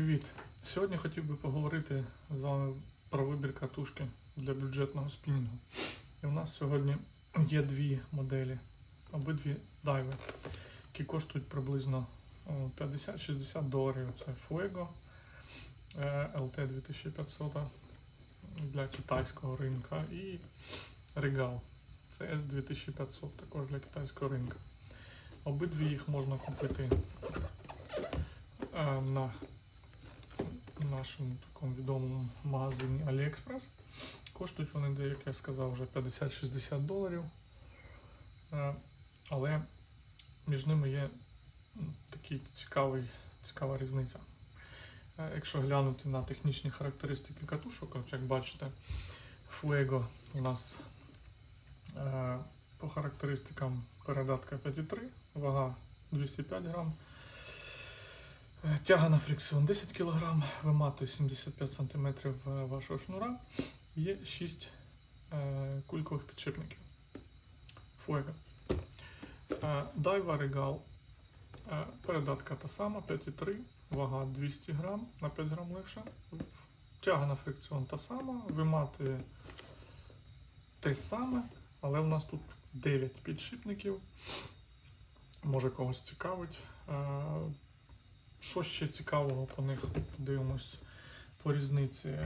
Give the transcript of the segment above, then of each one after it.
Привіт! Сьогодні хотів би поговорити з вами про вибір катушки для бюджетного спінінгу. І у нас сьогодні є дві моделі, обидві дайви, які коштують приблизно 50-60 доларів. Це Fuego е, LT 2500 для китайського ринка і Regal CS 2500 також для китайського ринка. Обидві їх можна купити е, на нашому такому відомому магазині AliExpress. Коштують вони, як я сказав, вже 50-60 доларів. Е, Але між ними є такий цікавий, цікава різниця. Е, Якщо глянути на технічні характеристики катушок, як бачите, Fuego у нас е, по характеристикам передатка 5,3, вага 205 грам. Е, Тяга на фрикціон 10 кг, виматує 75 см вашого шнура. Є 6 е, кулькових підшипників. Fuego. Е, Дайва. Е, передатка та сама, 5,3, вага 200 грам, на 5 грам легше. Тяга на фрикціон та сама, виматує те саме, але в нас тут 9 підшипників. Може когось цікавить. Що ще цікавого по них подивимось по різниці.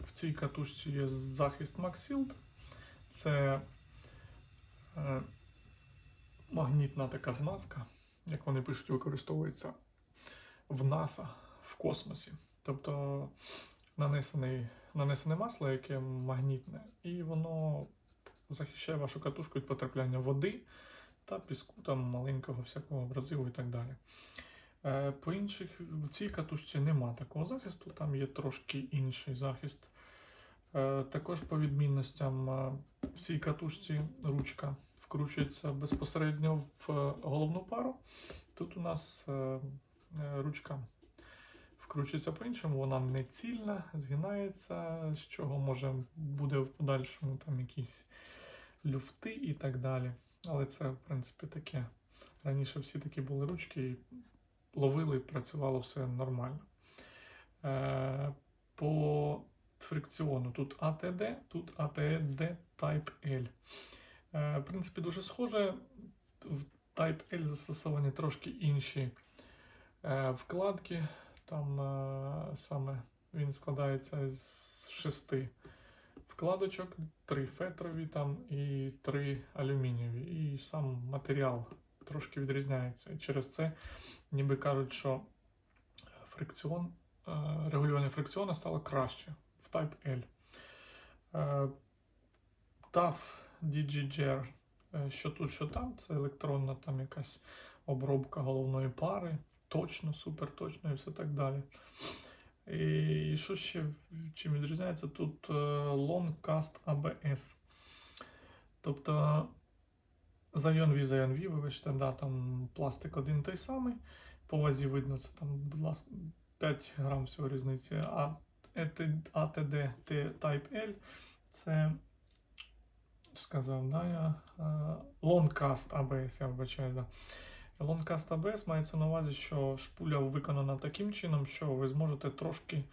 В цій катушці є захист MagShield. Це е, магнітна така змазка, як вони пишуть, використовується в НАСА в космосі. Тобто нанесений, нанесене масло, яке магнітне, і воно захищає вашу катушку від потрапляння води та піску, там маленького всякого абразиву і так далі. Е, По інших в цій катушці нема такого захисту, там є трошки інший захист. Е, Також по відмінностям е, в цій катушці ручка вкручується безпосередньо в головну пару. Тут у нас ручка вкручується по-іншому, вона не цільна, згинається, з чого може буде в подальшому там якісь люфти і так далі. Але це, в принципі, таке. Раніше всі такі були ручки, і ловили, і працювало все нормально. Е, по фрикціону тут ATD, тут ATD Type L. Е, в принципі, дуже схоже. В Type L застосовані трошки інші е, вкладки. Там саме він складається з шести вкладочок, три фетрові там і три алюмінієві. І сам матеріал трошки відрізняється. І через це ніби кажуть, що фрикціон, е, регулювання фрикціону стало краще в Type L. Е, TAF DGGR, е, що тут, що там, це електронна там якась обробка головної пари, точно, супер точно і все так далі. І що ще чим відрізняється? Тут е, Long Cast ABS. Тобто за V, за V, вибачте, да, там пластик один той самий. По вазі видно, це там, будь ласка, 5 грам всього різниці. А ATD Type L це сказав, да, я е, Longcast ABS, я вибачаю, да. Longcast ABS мається на увазі, що шпуля виконана таким чином, що ви зможете трошки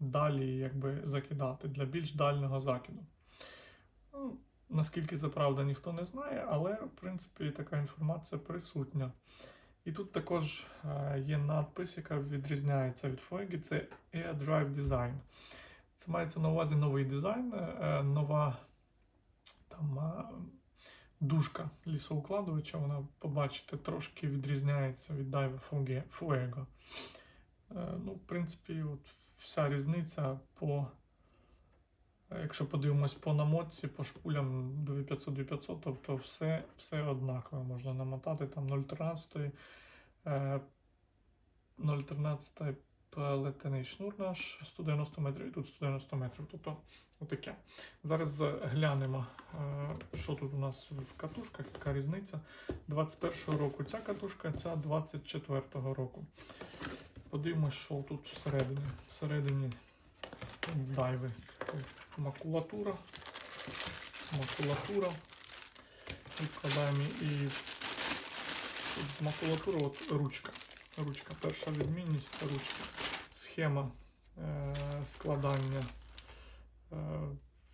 далі якби, закидати для більш дальнього закиду. Наскільки це правда, ніхто не знає, але в принципі така інформація присутня. І тут також е, є надпис, яка відрізняється від Fuegi, це Air Drive Design. Це мається на увазі новий дизайн, е, нова там, е, дужка лісоукладувача, вона, побачите, трошки відрізняється від Dive Fuego. Ну, в принципі, от вся різниця по. Якщо подивимось по намотці, по шпулям 2500-2500, тобто все, все однаково можна намотати. Там 0,13, е, 0,13 плетений шнур наш 190 метрів і тут 190 метрів. Тобто отаке. Зараз глянемо, е, що тут у нас в катушках, яка різниця. 21-го року ця катушка, ця 24-го року. Подивимось, що тут всередині. Всередині дайви. Макулатура. Макулатура. Відкладаємо і з макулатури от ручка. Ручка. Перша відмінність це ручка. схема е, складання. Е,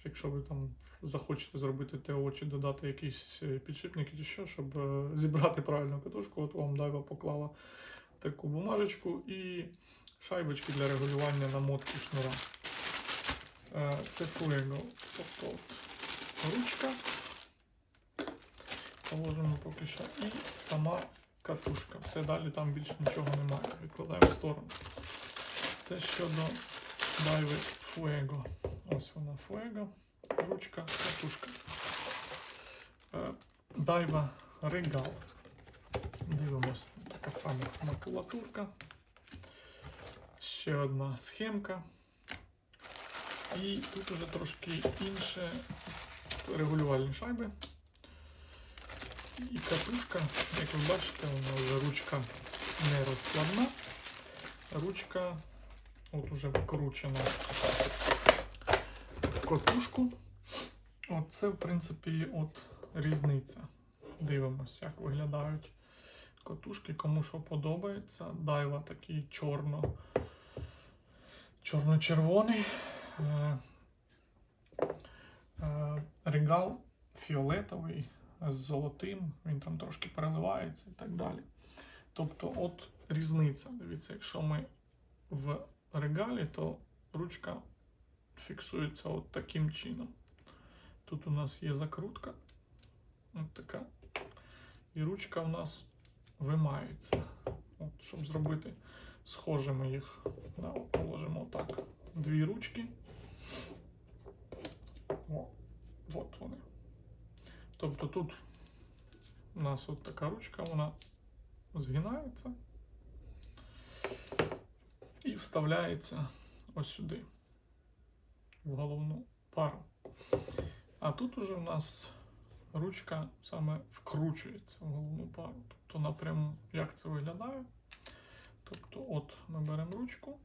якщо ви там захочете зробити ТО чи додати якісь е, підшипники чи що, щоб е, зібрати правильну катушку, от вам Дайва поклала таку бумажечку і шайбочки для регулювання намотки шнура. Е, Це Fuego. Тобто ручка. Положимо поки що. І сама катушка. Все далі там більше нічого немає. Відкладаємо в сторону. Це щодо дайви Fuego. Ось вона Fuego. Ручка, катушка. Е, Дайва Regal. Дивимось, така сама макулатурка. Ще одна схемка. І тут уже трошки інше регулювальні шайби. І катушка, як ви бачите, у вже ручка не розкладна. Ручка от уже вкручена в катушку. Оце, в принципі, от різниця. Дивимося, як виглядають катушки, кому що подобається. Дайва такий чорно, чорно-червоний. Е, е, Регал фіолетовий з золотим, він там трошки переливається і так далі. Тобто, от різниця. Дивіться, якщо ми в регалі, то ручка фіксується от таким чином. Тут у нас є закрутка. От така. І ручка у нас вимається. От, щоб зробити схожими їх. Да, положимо отак. Дві ручки. О, от вони. Тобто тут у нас от така ручка, вона згинається і вставляється ось сюди, в головну пару. А тут уже у нас ручка саме вкручується в головну пару. Тобто напряму, як це виглядає. Тобто, от ми беремо ручку,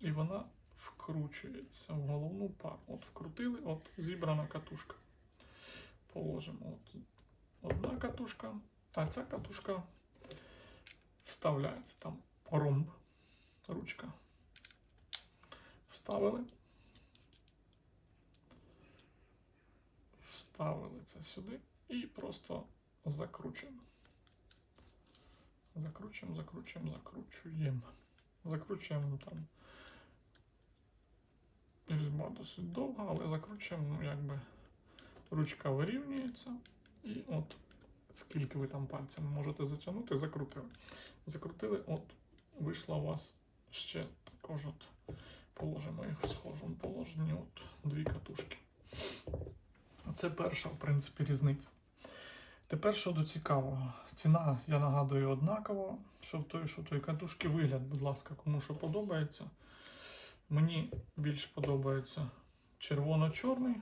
і вона вкручується в головну пару. От вкрутили, от зібрана катушка. Положимо от одна катушка, а ця катушка вставляється там ромб, ручка. Вставили. Вставили це сюди і просто закручуємо. Закручуємо, закручуємо, закручуємо. Закручуємо там. Різьба досить довга, але закручуємо, ну, якби ручка вирівнюється. І от скільки ви там пальцями можете затягнути, закрутили. Закрутили, от вийшла у вас ще також от положимо їх в схожому положенні. От дві катушки. Це перша, в принципі, різниця. Тепер щодо цікавого. Ціна, я нагадую, однакова. Що в той, що в той катушки вигляд, будь ласка, кому що подобається. Мені більш подобається червоно-чорний.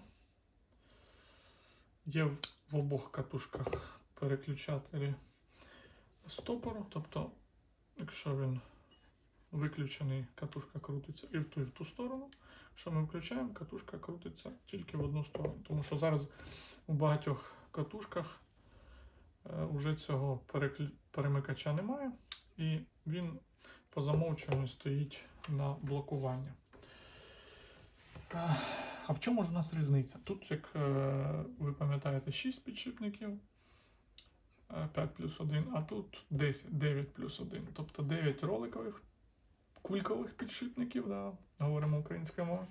Є в обох катушках переключателі стопору. Тобто, якщо він виключений, катушка крутиться і в ту, і в ту сторону. Якщо ми включаємо, катушка крутиться тільки в одну сторону. Тому що зараз у багатьох катушках е, уже цього переклю... перемикача немає, і він по замовчуванню стоїть на блокування. Е, А в чому ж у нас різниця? Тут, як е, ви пам'ятаєте, 6 підшипників, е, 5 плюс 1, а тут 10, 9 плюс 1. Тобто 9 роликових кулькових підшипників, да, говоримо українською мовою.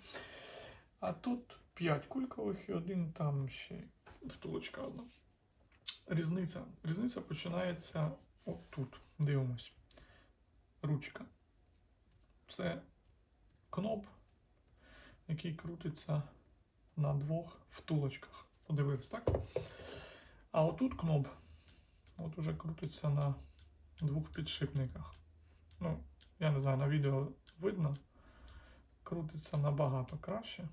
А тут 5 кулькових і один там ще втулочка одна. Різниця. Різниця починається отут. Дивимось. Ручка. Це кноп, який крутиться на двох втулочках. Подивився, так? А отут кноп. От уже крутиться на двох підшипниках. Ну, я не знаю, на відео видно. Крутиться набагато краще.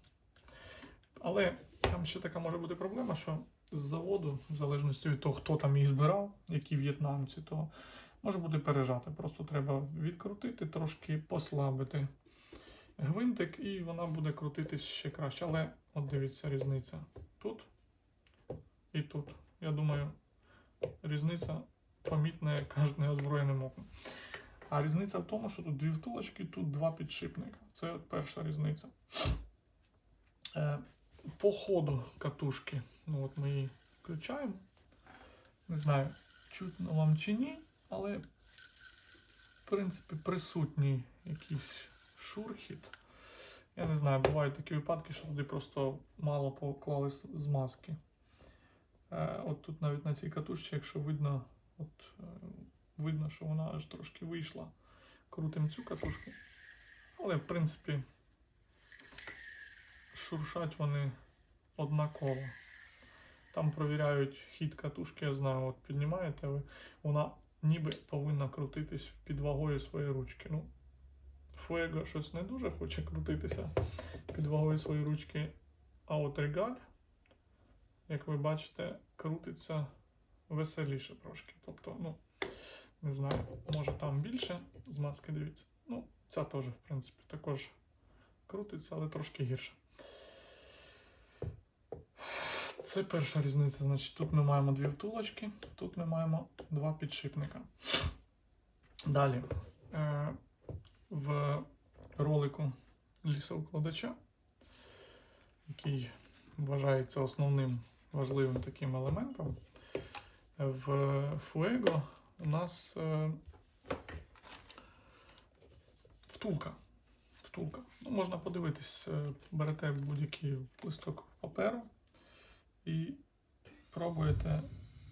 Але там ще така може бути проблема, що з заводу, в залежності від того, хто там їх збирав, які в'єтнамці, то може бути пережати. Просто треба відкрутити, трошки послабити гвинтик, і вона буде крутитись ще краще. Але от дивіться, різниця тут і тут. Я думаю, різниця помітна як кожне озброєним оком. А різниця в тому, що тут дві втулочки, тут два підшипника. Це перша різниця. Е, по ходу катушки, ну от ми її включаємо. Не знаю, чутно вам чи ні, але в принципі присутній якийсь шурхіт. Я не знаю, бувають такі випадки, що туди просто мало поклали змазки. Е, от тут навіть на цій катушці, якщо видно, от, е, видно, що вона аж трошки вийшла. Крутим цю катушку. Але в принципі шуршать вони однаково. Там провіряють хід катушки, я знаю, от піднімаєте ви, вона ніби повинна крутитись під вагою своєї ручки. Ну, Fuego щось не дуже хоче крутитися під вагою своєї ручки. А от регаль, як ви бачите, крутиться веселіше трошки. Тобто, ну, не знаю, може там більше змазки, дивіться. Ну, ця теж, в принципі, також крутиться, але трошки гірше. Це перша різниця. Значить, тут ми маємо дві втулочки, тут ми маємо два підшипника. Далі. Е, в ролику лісоукладача, який вважається основним важливим таким елементом, в Fuego у нас е, втулка. Втулка. Ну, можна подивитись, е, берете будь-який листок паперу і пробуєте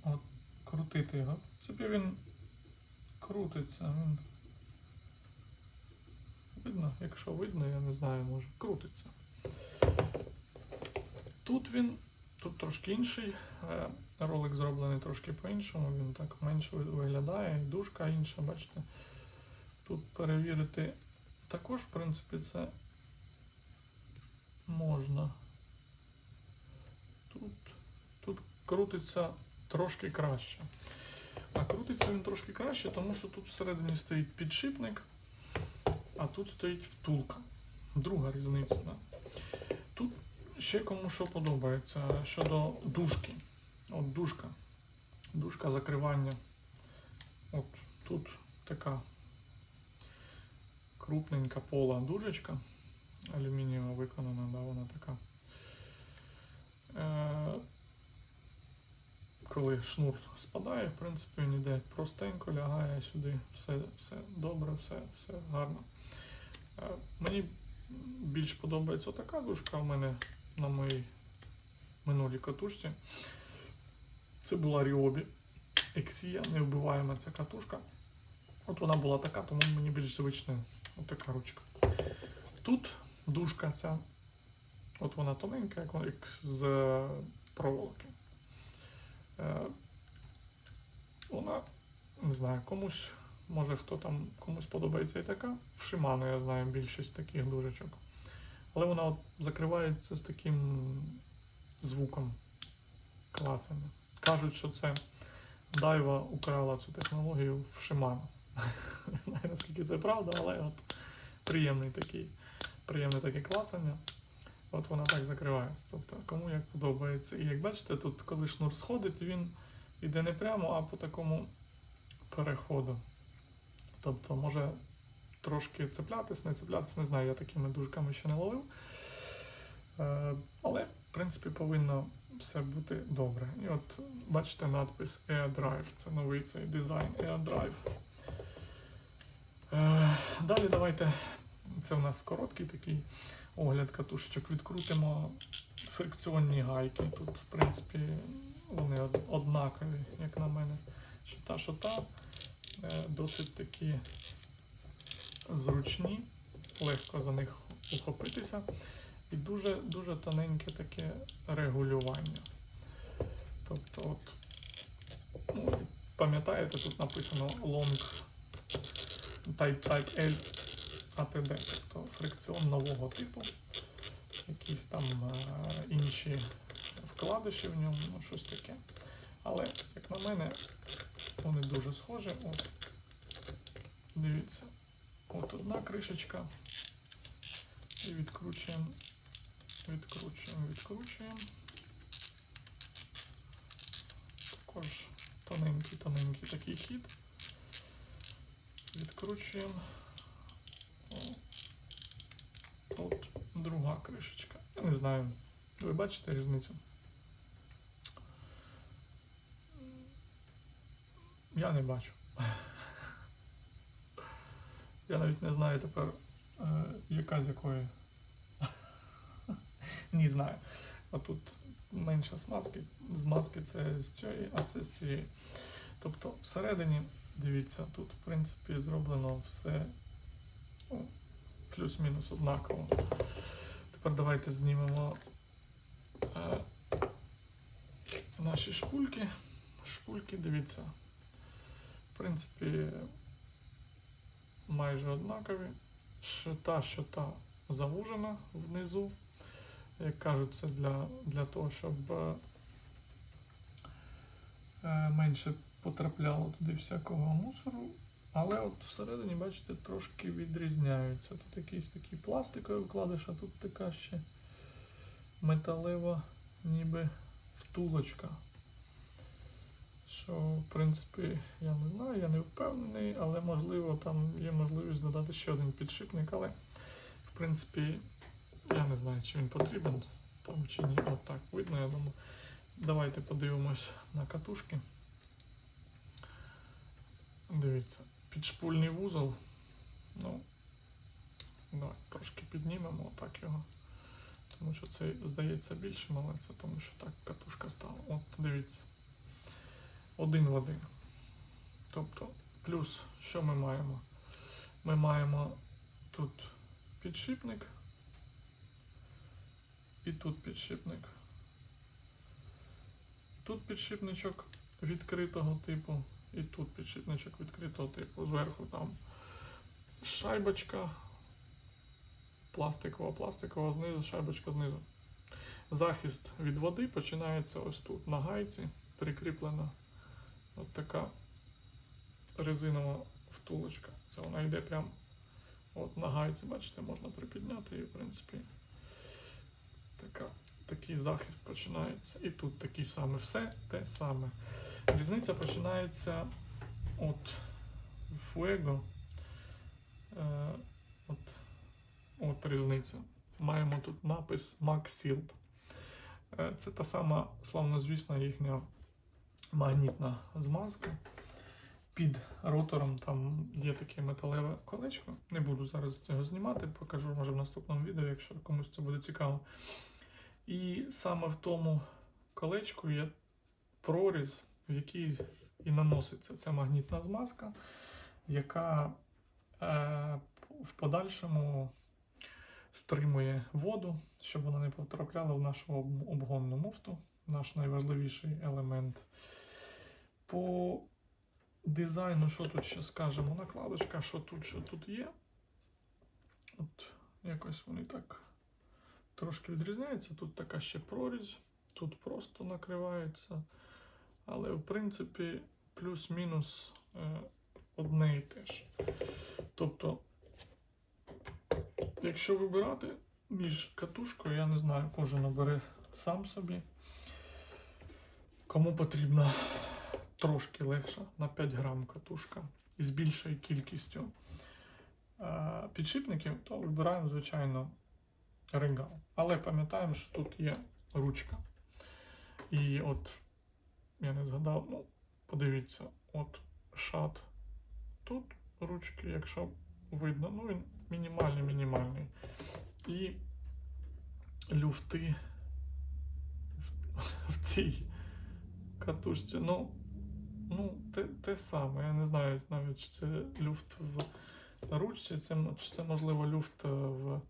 от, крутити його. В принципі, він крутиться. Він видно, якщо видно, я не знаю, може крутиться. Тут він, тут трошки інший. е, Ролик зроблений трошки по-іншому, він так менше виглядає, і дужка інша, бачите. Тут перевірити також, в принципі, це можна. Тут, тут крутиться трошки краще. А крутиться він трошки краще, тому що тут всередині стоїть підшипник, а тут стоїть втулка. Друга різниця. Да? Тут ще кому що подобається щодо дужки. От дужка. Дужка закривання. От тут така крупненька пола дужечка. Алюмінієва виконана, да, вона така. Е, коли шнур спадає, в принципі, він йде простенько, лягає сюди, все, все добре, все, все гарно. Е, Мені більш подобається така дужка в мене на моїй минулій катушці. Це була Ryobi Exia, невбиваєма ця катушка. От вона була така, тому мені більш звична така ручка. Тут дужка ця, от вона тоненька, як, з проволоки. Е, вона, не знаю, комусь, може хто там, комусь подобається і така. В Shimano я знаю більшість таких дужечок. Але вона от закривається з таким звуком клацання. Кажуть, що це Дайва украла цю технологію в Shimano. Не знаю, наскільки це правда, але от приємний такий, приємне таке клацання. От вона так закривається. Тобто, кому як подобається. І як бачите, тут, коли шнур сходить, він йде не прямо, а по такому переходу. Тобто, може трошки цеплятись, не цеплятись, не знаю, я такими дужками ще не ловив. Е, але, в принципі, повинно все бути добре. І от бачите надпис AirDrive. Це новий цей дизайн AirDrive. Е, далі давайте. Це у нас короткий такий огляд катушечок. Відкрутимо фрикціонні гайки. Тут, в принципі, вони однакові, як на мене. Що та, що та. Е, Досить такі зручні, легко за них ухопитися. І дуже дуже тоненьке таке регулювання. Тобто, от, ну, пам'ятаєте, тут написано long type, type L ATD, тобто фрикціон нового типу, якісь там е, інші вкладиші в ньому, ну щось таке. Але, як на мене, вони дуже схожі. От, дивіться, от одна кришечка. І відкручуємо, відкручуємо, відкручуємо. Також тоненький, тоненький такий хід. Відкручуємо. О, Тут друга кришечка. Я не знаю. Ви бачите різницю? Я не бачу. Я навіть не знаю тепер, е, яка з якої. Не знаю. А тут менше смазки. Змазки це з цієї, а це з цієї. Тобто всередині, дивіться, тут в принципі зроблено все плюс-мінус однаково. Тепер давайте знімемо е, наші шпульки. Шпульки, дивіться, в принципі, майже однакові. Що та, що та завужена внизу. Як кажуть, це для, для того, щоб е, е, менше потрапляло туди всякого мусору. Але от всередині, бачите, трошки відрізняються. Тут якийсь такий пластиковий вкладиш, а тут така ще металева, ніби втулочка. Що, в принципі, я не знаю, я не впевнений, але можливо там є можливість додати ще один підшипник, але в принципі я не знаю, чи він потрібен там чи ні. От видно, я думаю. Давайте подивимось на катушки. Дивіться, підшпульний вузол. Ну, давай трошки піднімемо отак його. Тому що це здається більшим, але це тому, що так катушка стала. От дивіться. Один в один. Тобто, плюс, що ми маємо? Ми маємо тут підшипник. І тут підшипник. Тут підшипничок відкритого типу, і тут підшипничок відкритого типу. Зверху там шайбочка пластикова, пластикова знизу, шайбочка знизу. Захист від води починається ось тут. На гайці прикріплена от така резинова втулочка. Це вона йде прямо от на гайці, бачите, можна припідняти і в принципі така, такий захист починається. І тут такий самий, все те саме. Різниця починається от Fuego. Е, от, от різниця. Маємо тут напис Max Sealed. Е, Це та сама славнозвісна їхня магнітна змазка. Під ротором там є таке металеве колечко. Не буду зараз цього знімати, покажу може в наступному відео, якщо комусь це буде цікаво. І саме в тому колечку є проріз, в який і наноситься ця магнітна змазка, яка е, в подальшому стримує воду, щоб вона не потрапляла в нашу обгонну муфту, наш найважливіший елемент. По дизайну, що тут ще скажемо, накладочка, що тут, що тут є. От якось вони так трошки відрізняються. Тут така ще прорізь, тут просто накривається. Але в принципі плюс-мінус е, одне і те ж. Тобто, якщо вибирати між катушкою, я не знаю, кожен обере сам собі. Кому потрібна трошки легша на 5 грам катушка із більшою кількістю е, підшипників, то вибираємо, звичайно, регал. Але пам'ятаємо, що тут є ручка. І от, я не згадав, ну, подивіться, от шат тут ручки, якщо видно, ну він мінімальний, мінімальний. І люфти в, в цій катушці. Ну, ну те, те саме. Я не знаю навіть, чи це люфт в ручці, це, чи це можливо люфт в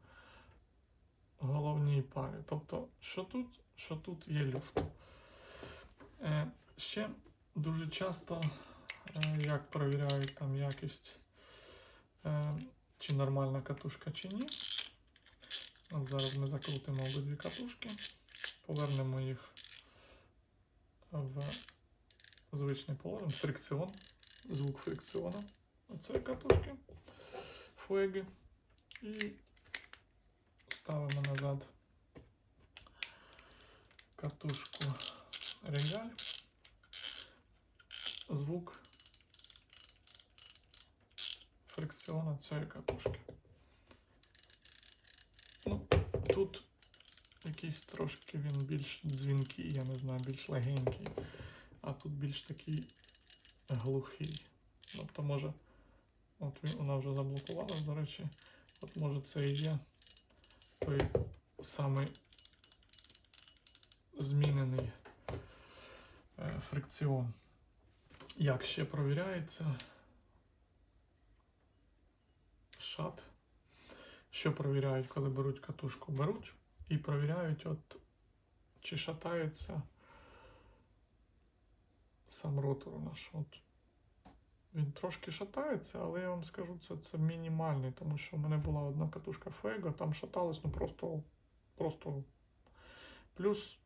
головній парі. Тобто, що тут, що тут є люфт. Е, ще дуже часто, е, як перевіряють там якість, е, чи нормальна катушка, чи ні. От зараз ми закрутимо обидві катушки, повернемо їх в звичний положення, фрикціон, звук фрикціону. Оце катушки фуеги. І ставимо назад катушку регаль. Звук фрикціона цієї катушки. Ну, тут якийсь трошки він більш дзвінкий, я не знаю, більш легенький, а тут більш такий глухий. Тобто, може, от вона вже заблокувалась, до речі, от може це і є той самий змінений фрикціон. Як ще провіряється шат. Що провіряють, коли беруть катушку? Беруть і провіряють, от, чи шатається сам ротор наш. От. Він трошки шатається, але я вам скажу, це, це мінімальний, тому що в мене була одна катушка Фего, там шаталось, ну просто, просто плюс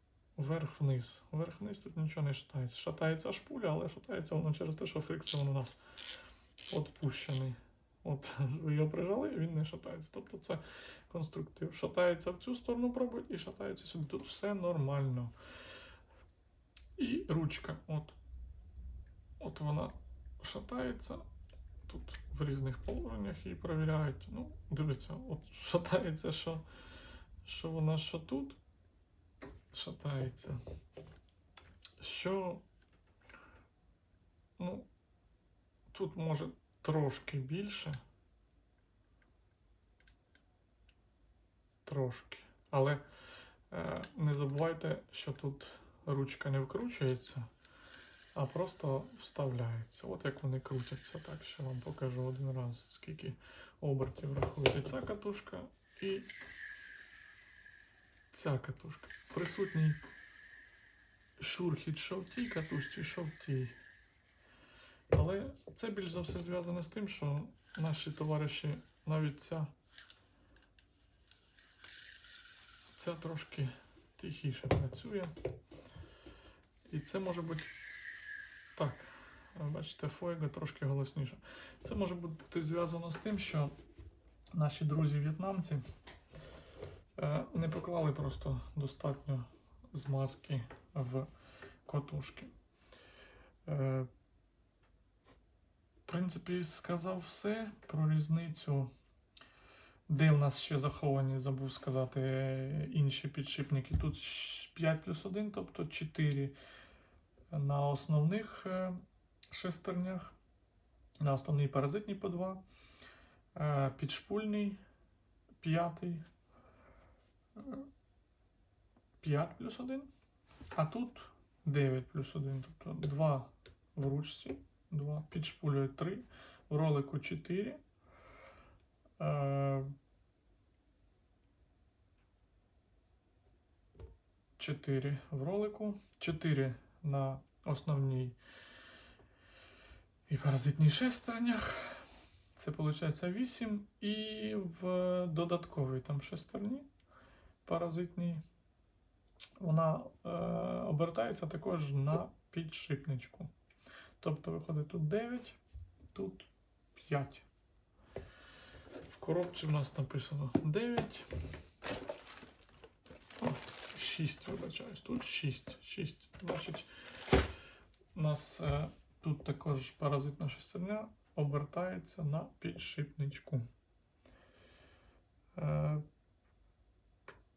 вверх-вниз. Вверх-вниз тут нічого не шатається. Шатається шпуля, але шатається воно через те, що фрикціон у нас відпущений. От його прижали, і він не шатається. Тобто це конструктив. Шатається в цю сторону пробують і шатається сюди. Тут все нормально. І ручка. От, от вона шатається. Тут в різних положеннях її перевіряють. Ну, дивіться, от шатається, що, що вона що тут шатається. Що, ну, тут може трошки більше. Трошки. Але е, не забувайте, що тут ручка не вкручується, а просто вставляється. От як вони крутяться. Так, ще вам покажу один раз, скільки обертів рахується ця катушка і ця катушка. Присутній шурхіт що в тій катушці, що в тій. Але це більш за все зв'язане з тим, що наші товариші навіть ця, ця трошки тихіше працює. І це може бути так. Бачите, Фойга трошки голосніше. Це може бути зв'язано з тим, що наші друзі-в'єтнамці не поклали просто достатньо змазки в котушки. Е, в принципі, сказав все про різницю. Де в нас ще заховані, забув сказати, е, інші підшипники. Тут 5 плюс 1, тобто 4 на основних е, шестернях, на основній паразитній по 2, е, підшпульний 5, 5 плюс 1, а тут 9 плюс 1, тобто 2 в ручці. 2, під шпулею 3, в ролику 4. Е, 4 в ролику, 4 на основній і паразитній шестернях. Це виходить 8. І в додатковій там шестерні паразитній. Вона е, обертається також на підшипничку. Тобто виходить тут 9, тут 5. В коробці в нас написано 9. О, 6, вибачаюсь, тут 6. 6. Значить, у нас е, тут також паразитна шестерня обертається на підшипничку. Е,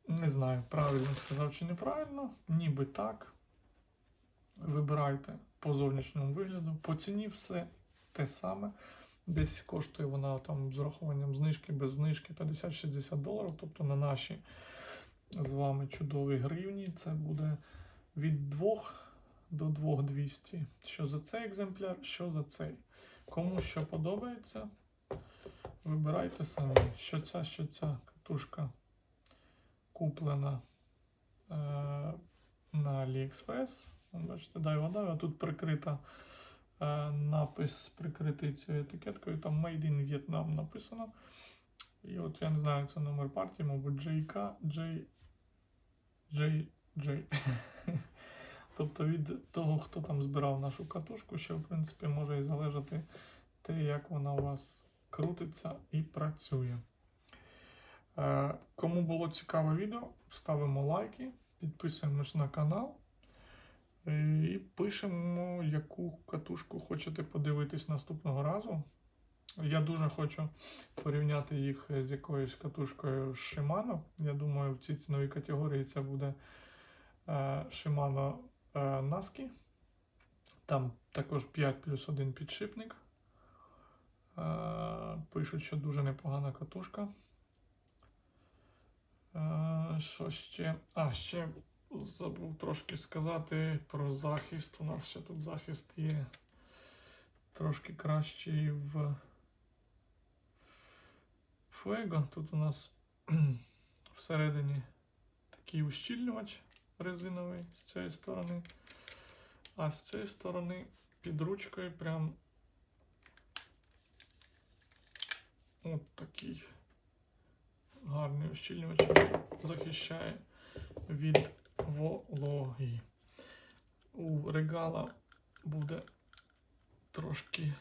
не знаю, правильно сказав чи неправильно, ніби так. Вибирайте по зовнішньому вигляду. По ціні все те саме. Десь коштує вона там з урахуванням знижки, без знижки 50-60 доларів. Тобто на наші з вами чудові гривні це буде від 2 до 2200. Що за цей екземпляр, що за цей. Кому що подобається, вибирайте самі. Що ця, що ця катушка куплена е, на AliExpress. Бачите, дай вода, а тут прикрита е, напис, прикритий цією етикеткою, там Made in Vietnam написано. І от я не знаю, це номер партії, мабуть, JK, J, J, J. тобто від того, хто там збирав нашу катушку, ще, в принципі, може і залежати те, як вона у вас крутиться і працює. Е, Кому було цікаве відео, ставимо лайки, підписуємось на канал. І пишемо, яку катушку хочете подивитись наступного разу. Я дуже хочу порівняти їх з якоюсь катушкою Shimano. Я думаю, в цій ціновій категорії це буде е, Shimano е, Naski. Там також 5 плюс 1 підшипник. Е, Пишуть, що дуже непогана катушка. Що ще? А, ще забув трошки сказати про захист. У нас ще тут захист є трошки кращий в Fuego. Тут у нас всередині такий ущільнювач резиновий з цієї сторони. А з цієї сторони під ручкою прям от такий гарний ущільнювач захищає від вологи. У регала буде трошки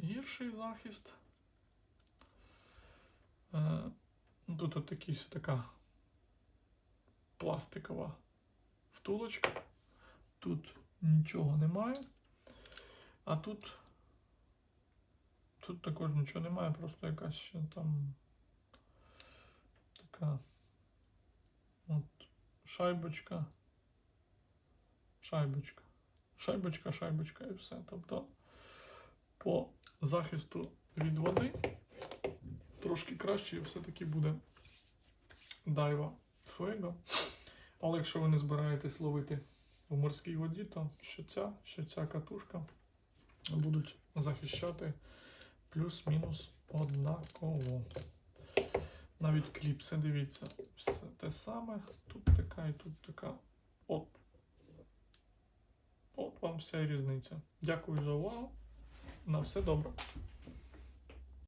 гірший захист. Е, ну, Тут от якась така пластикова втулочка. Тут нічого немає. А тут, тут також нічого немає, просто якась ще там така от шайбочка. Шайбочка. Шайбочка, шайбочка і все. Тобто по захисту від води трошки краще і все-таки буде дайва Fuego. Але якщо ви не збираєтесь ловити в морській воді, то що ця, що ця катушка будуть захищати плюс-мінус однаково. Навіть кліпси, дивіться, все те саме. Тут така і тут така. От. От вам вся різниця. Дякую за увагу. На все добре.